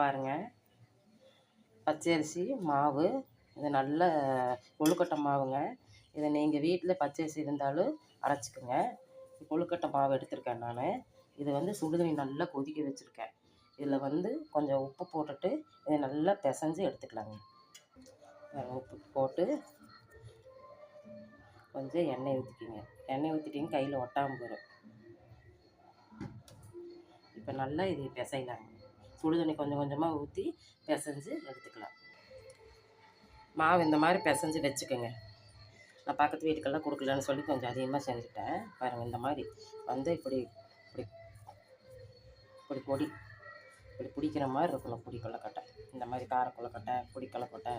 பாருங்கள் பச்சரிசி மாவு இது நல்ல கொழுக்கட்டை மாவுங்க. இதை நீங்கள் வீட்டில் பச்சரிசி இருந்தாலும் அரைச்சிக்கோங்க. கொழுக்கட்டை மாவு எடுத்திருக்கேன் நான். இது வந்து சுடுதண்ணி நல்லா கொதிக்க வச்சுருக்கேன். இதில் வந்து கொஞ்சம் உப்பு போட்டுட்டு இதை நல்லா பிசைஞ்சு எடுத்துக்கலாங்க. உப்பு போட்டு கொஞ்சம் எண்ணெய் ஊற்றிக்கிங்க எண்ணெய் ஊற்றிட்டிங்க கையில் ஒட்டாமல் போயிடும் இப்போ நல்லா இது பிசையலாங்க. சுடுதண்ணி கொஞ்சம் கொஞ்சமாக ஊற்றி பிசைஞ்சு எடுத்துக்கலாம். மாவு இந்த மாதிரி பிசைஞ்சு வச்சுக்கோங்க. நான் பக்கத்து வீட்டுக்கெல்லாம் கொடுக்கலன்னு சொல்லி கொஞ்சம் அதிகமாக செஞ்சுட்டேன். பாருங்கள் இந்த மாதிரி வந்து இப்படி இப்படி இப்படி பொடி இப்படி பிடிக்கிற மாதிரி இருக்கணும் பொடி கொல்லக்கட்டை இந்த மாதிரி கார கொல்லக்கட்டை பொடி கொல்லக்கட்டை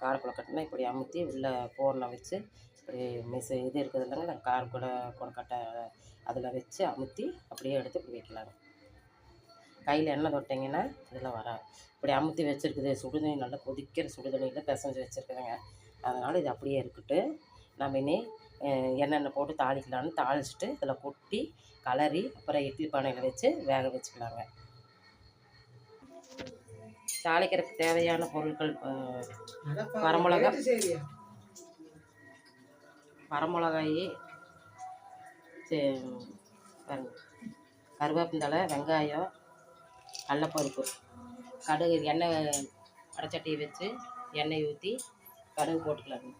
கார கொல்லக்கட்டைனா இப்படி அமுத்தி உள்ளே போரில் வச்சு இப்படி மிஸ் இது இருக்குது இல்லைங்க கார கொல கொலக்கட்டை அதில் வச்சு அமுத்தி அப்படியே எடுத்து இப்படி வைக்கலாங்க கையில் எண்ணெய் தொட்டிங்கன்னா இதில் வராது. இப்படி அமுத்தி வச்சுருக்குது சுடுதண்ணி நல்லா கொதிக்கிற சுடுதண்ணியில் பிசைஞ்சு வச்சுருக்குதுங்க. அதனால் இது அப்படியே இருக்கட்டு நம்ம இனி அஹ், எண்ணெய் போட்டு தாளிக்கலான்னு தாளிச்சிட்டு இதில் கொட்டி கலரி அப்புறம் இட்லி பானையில் வச்சு வேக வச்சுக்கலாங்க. தாளிக்கிறதுக்கு தேவையான பொருட்கள் வரமிளகா. வரமிளகாய் சே- பாருங்க வெங்காயம் கடலப்பருப்பு. கடுகு எண்ணெய் அரைச்சட்டியை வச்சு எண்ணெய் ஊற்றி கடுகு போட்டுக்கலாங்க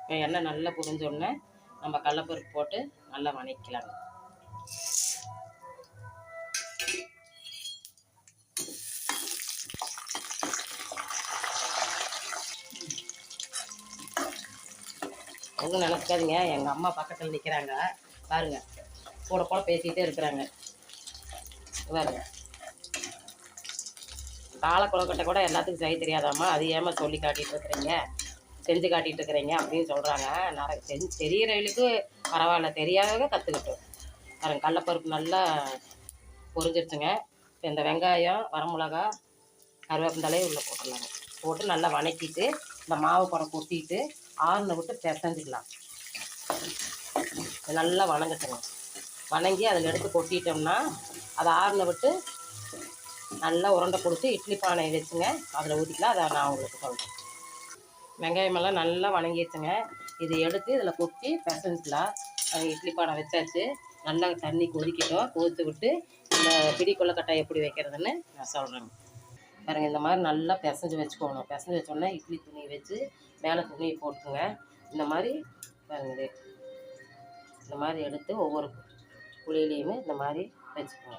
இப்போ எண்ணெய் நல்லா புரிஞ்சோடனே நம்ம கடலப்பருப்பு போட்டு நல்லா வதக்கிக்கலாங்க ஒன்றும் நினச்சிக்காதீங்க. எங்கள் அம்மா பக்கத்தில் நிற்கிறாங்க பாருங்க. கூட கூட பேசிக்கிட்டே இருக்கிறாங்க. பாருங்க கால குளக்கட்டை கூட எல்லாத்துக்கும் செய்ய தெரியாதாம்மா. அது ஏமா சொல்லி காட்டிகிட்டு இருக்கிறீங்க? செஞ்சு காட்டிகிட்டு இருக்கிறீங்க அப்படின்னு சொல்கிறாங்க நிறைய செஞ்சு தெரியிறவங்களுக்கு பரவாயில்ல. தெரியாதவங்க கற்றுக்கிட்டோம் பாருங்க கடலப்பருப்பு நல்லா பொரிஞ்சிருச்சுங்க. இந்த வெங்காயம் வரமிளகா கருவேப்பிந்தலையை உள்ளே போட்டுடலாங்க. போட்டு நல்லா வதக்கிட்டு இந்த மாவு படம் கொட்டிட்டு ஆறுன விட்டு பிசைஞ்சிக்கலாம். நல்லா வணங்கட்டணும் வணங்கி அதில் எடுத்து கொட்டிட்டோம்னா அதை ஆறுன விட்டு நல்லா உருண்டை கொடுத்து இட்லி பானையை வச்சுங்க. அதில் ஊற்றிக்கலாம் அதை நான் உங்களுக்கு சொல்கிறேன் வெங்காயமெல்லாம் நல்லா வணங்கிடுச்சுங்க. இது எடுத்து இதில் கொட்டி பிசைஞ்சிக்கலாம். அது இட்லி பானை வச்சாச்சு. நல்லா தண்ணி கொதிக்கட்டும். கொதித்து விட்டு இந்த பிடி கொள்ளக்கட்டாய் எப்படி வைக்கிறதுன்னு நான் சொல்கிறேங்க பாருங்க இந்த மாதிரி நல்லா பிசைஞ்சு வச்சுக்கோணும். பிசைஞ்சு வச்சோடனே இட்லி துணி வச்சு மேலே துணியை போட்டுக்குங்க இந்த மாதிரி பாருங்க இந்த மாதிரி எடுத்து ஒவ்வொரு குழியிலையுமே இந்த மாதிரி வச்சுக்கோங்க.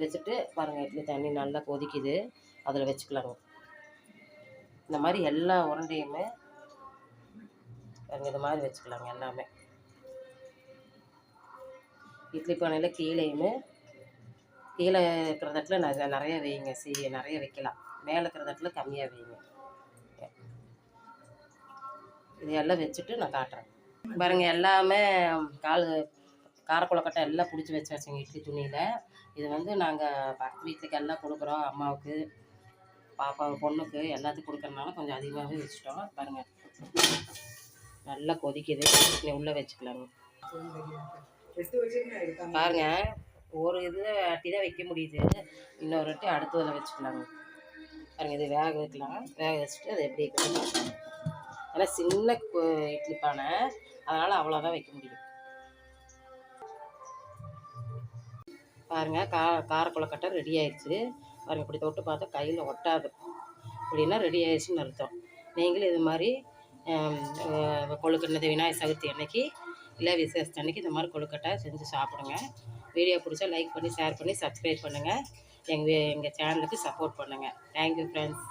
வச்சுட்டு பாருங்கள் இட்லி தண்ணி நல்லா கொதிக்குது. அதில் வச்சுக்கலாங்க. இந்த மாதிரி எல்லா உருண்டையுமே பாருங்க இந்த மாதிரி வச்சுக்கலாங்க எல்லாமே. இட்லி பானையில் கீழேயுமே கீழே இருக்கிற தட்டில் நிறைய நிறைய வைங்க. சீ நிறைய வைக்கலாம். மேலே இருக்கிற தட்டில் கம்மியாக வைங்க. இதையெல்லாம் வச்சுட்டு நான் காட்டுறேன். பாருங்கள் எல்லாமே கால் காரக்குழக்கட்டை எல்லாம் பிடிச்சி வச்சு வச்சுங்க இட்லி துணியில். இது வந்து நாங்கள் பக்கத்து வீட்டுக்கு எல்லாம் கொடுக்குறோம் அம்மாவுக்கு பாப்பா பொண்ணுக்கு எல்லாத்துக்கும் கொடுக்குறதுனால கொஞ்சம் அதிகமாகவே வச்சுட்டோம். பாருங்கள் நல்லா கொதிக்குது. நீ உள்ளே வச்சுக்கலாங்க. பாருங்க. ஒரு இதில் அட்டி தான் வைக்க முடியுது. இன்னொரு வாட்டி அடுத்ததில் வச்சுக்கலாங்க. பாருங்க இது வேக வைக்கலாம். வேக வச்சுட்டு அது எப்படி வைக்கலாம் ஏன்னா சின்ன கு- இட்லி பானை. அதனால் அவ்வளோதான் வைக்க முடியும். பாருங்கள் கா காரக்குழக்கட்டை ரெடி ஆயிடுச்சு. பாருங்க இப்படி தொட்டு பார்த்தா கையில் ஒட்டாது. அப்படின்னா ரெடி ஆயிடுச்சுன்னு அர்த்தம். நீங்களும் இது மாதிரி கொழுக்கட்டினது விநாயகர் சதுர்த்தி அன்னைக்கு இல்லை விசேஷத்து அன்னைக்கு இந்த மாதிரி கொழுக்கட்டை செஞ்சு சாப்பிடுங்க. வீடியோ பிடிச்சா லைக் பண்ணி ஷேர் பண்ணி சப்ஸ்கிரைப் பண்ணுங்கள் எங்கள் எங்கள் சேனலுக்கு சப்போர்ட் பண்ணுங்கள் தேங்க்யூ ஃப்ரெண்ட்ஸ்